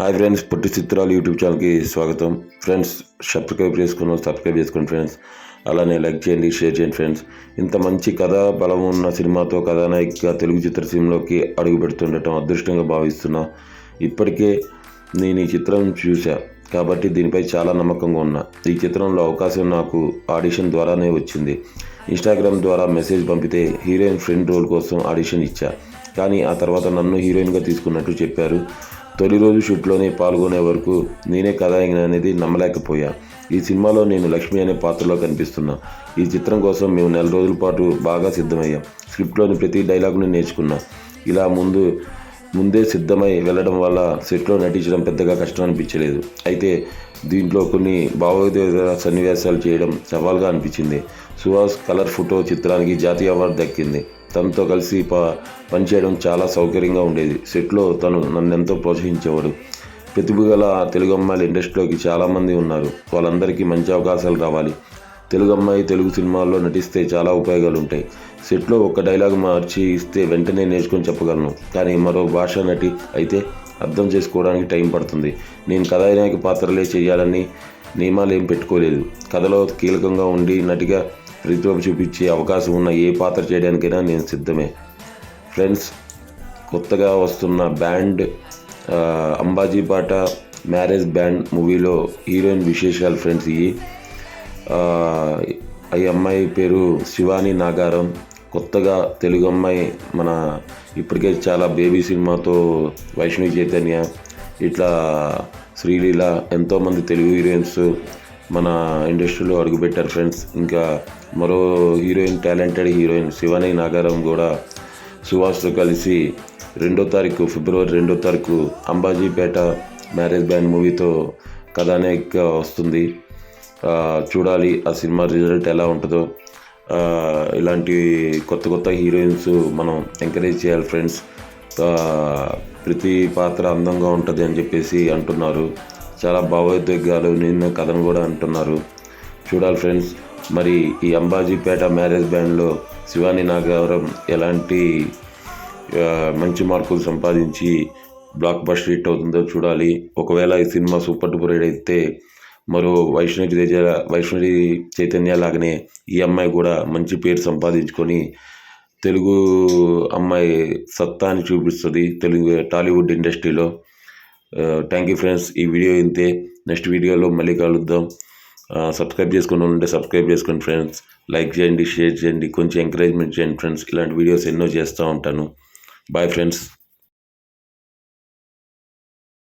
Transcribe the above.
Hi friends పుట్టి చిత్రాలు YouTube ఛానల్కి స్వాగతం. ఫ్రెండ్స్ సబ్స్క్రైబ్ చేసుకున్న సబ్స్క్రైబ్ చేసుకోండి ఫ్రెండ్స్. అలానే లైక్ చేయండి షేర్ చేయండి ఫ్రెండ్స్. ఇంత మంచి కథ బలం ఉన్న సినిమాతో కథానాయికగా తెలుగు చిత్రసీమలోకి అడుగు పెడుతుండటం అదృష్టంగా భావిస్తున్నా. ఇప్పటికే నేను ఈ చిత్రం చూశా. కాబట్టి దీనిపై చాలా నమ్మకంగా ఉన్నా. ఈ చిత్రంలో అవకాశం నాకు ఆడిషన్ ద్వారానే వచ్చింది. ఇన్స్టాగ్రామ్ ద్వారా మెసేజ్ పంపితే హీరోయిన్ ఫ్రెండ్ రోల్ కోసం ఆడిషన్ ఇచ్చా. కానీ ఆ తర్వాత నన్ను హీరోయిన్గా తీసుకున్నట్టు చెప్పారు. తొలి రోజు షూట్లోనే పాల్గొనే వరకు నేనే కథాయిన అనేది నమ్మలేకపోయా. ఈ సినిమాలో నేను లక్ష్మి అనే పాత్రలో కనిపిస్తున్నా. ఈ చిత్రం కోసం మేము నెల రోజుల పాటు బాగా సిద్ధమయ్యాం. స్క్రిప్ట్లోని ప్రతి డైలాగ్ను నేర్చుకున్నా. ఇలా ముందు ముందే సిద్ధమై వెళ్ళడం వల్ల సెట్లో నటించడం పెద్దగా కష్టం అనిపించలేదు అయితే దీంట్లో కొన్ని భావోద్వేగ సన్నివేశాలు చేయడం సవాల్గా అనిపించింది. సుహాస్ కలర్ ఫోటో చిత్రానికి జాతీయ అవార్డు దక్కింది. తనతో కలిసి ప పనిచేయడం చాలా సౌకర్యంగా ఉండేది. సెట్లో తను నన్ను ఎంతో ప్రోత్సహించేవాడు. ప్రతిభ గల తెలుగు అమ్మాయిలు ఇండస్ట్రీలోకి చాలామంది ఉన్నారు. వాళ్ళందరికీ మంచి అవకాశాలు రావాలి. తెలుగు అమ్మాయి తెలుగు సినిమాల్లో నటిస్తే చాలా ఉపయోగాలు ఉంటాయి సెట్లో ఒక డైలాగ్ మార్చి ఇస్తే వెంటనే నేర్చుకొని చెప్పగలను. కానీ మరో భాష నటి అయితే అర్థం చేసుకోవడానికి టైం పడుతుంది. నేను కథానాయక పాత్రలే చేయాలని నియమాలు ఏం పెట్టుకోలేదు. కథలో కీలకంగా ఉండి నటిగా ప్రతిభ చూపించే అవకాశం ఉన్న ఏ పాత్ర చేయడానికైనా నేను సిద్ధమే. ఫ్రెండ్స్ కొత్తగా వస్తున్న బ్యాండ్ అంబాజీ పాట మ్యారేజ్ బ్యాండ్ మూవీలో హీరోయిన్ విశేషాలు ఫ్రెండ్స్ ఇవి ఈ అమ్మాయి పేరు శివాని నాగారం. కొత్తగా తెలుగు అమ్మాయి మన ఇప్పటికే చాలా బేబీ సినిమాతో వైష్ణవి చైతన్య ఇట్లా శ్రీలీల ఎంతోమంది తెలుగు హీరోయిన్స్ మన ఇండస్ట్రీలో అడుగుపెట్టారు ఫ్రెండ్స్. ఇంకా మరో heroine talented heroine Shivani Nagaram కూడా సుభాష్తో కలిసి రెండో తారీఖు ఫిబ్రవరి రెండో తారీఖు అంబాజీపేట మ్యారేజ్ బ్యాండ్ మూవీతో కథానాయికగా వస్తుంది. చూడాలి ఆ సినిమా రిజల్ట్ ఎలా ఉంటుందో. ఇలాంటి కొత్త కొత్త హీరోయిన్స్ మనం ఎంకరేజ్ చేయాలి ఫ్రెండ్స్. ప్రతి పాత్ర అందంగా ఉంటుంది అని చెప్పేసి అంటున్నారు. చాలా భావోద్వేగాలు నిన్న కథను కూడా అంటున్నారు. చూడాలి ఫ్రెండ్స్ మరి ఈ అంబాజీపేట మ్యారేజ్ బ్యాండ్లో శివాని నాగవరం ఎలాంటి మంచి మార్కులు సంపాదించి బ్లాక్ బస్టర్ హిట్ అవుతుందో చూడాలి. ఒకవేళ ఈ సినిమా సూపర్ డూపర్ హిట్ అయితే మరో వైష్ణవి తేజ వైష్ణవి చైతన్య లాగానే ఈ అమ్మాయి కూడా మంచి పేరు సంపాదించుకొని తెలుగు అమ్మాయి సత్తాని చూపిస్తుంది. తెలుగు టాలీవుడ్ ఇండస్ట్రీలో థ్యాంక్ యూ ఫ్రెండ్స్ ఈ వీడియో ఇంతే. నెక్స్ట్ వీడియోలో మళ్ళీ కలుద్దాం. సబ్స్క్రైబ్ చేసుకుని ఉంటే సబ్స్క్రైబ్ చేసుకోండి ఫ్రెండ్స్ లైక్ చేయండి షేర్ చేయండి. కొంచెం ఎంకరేజ్మెంట్ చేయండి ఫ్రెండ్స్ ఇలాంటి వీడియోస్ ఎన్నో చేస్తూ ఉంటాను. Bye friends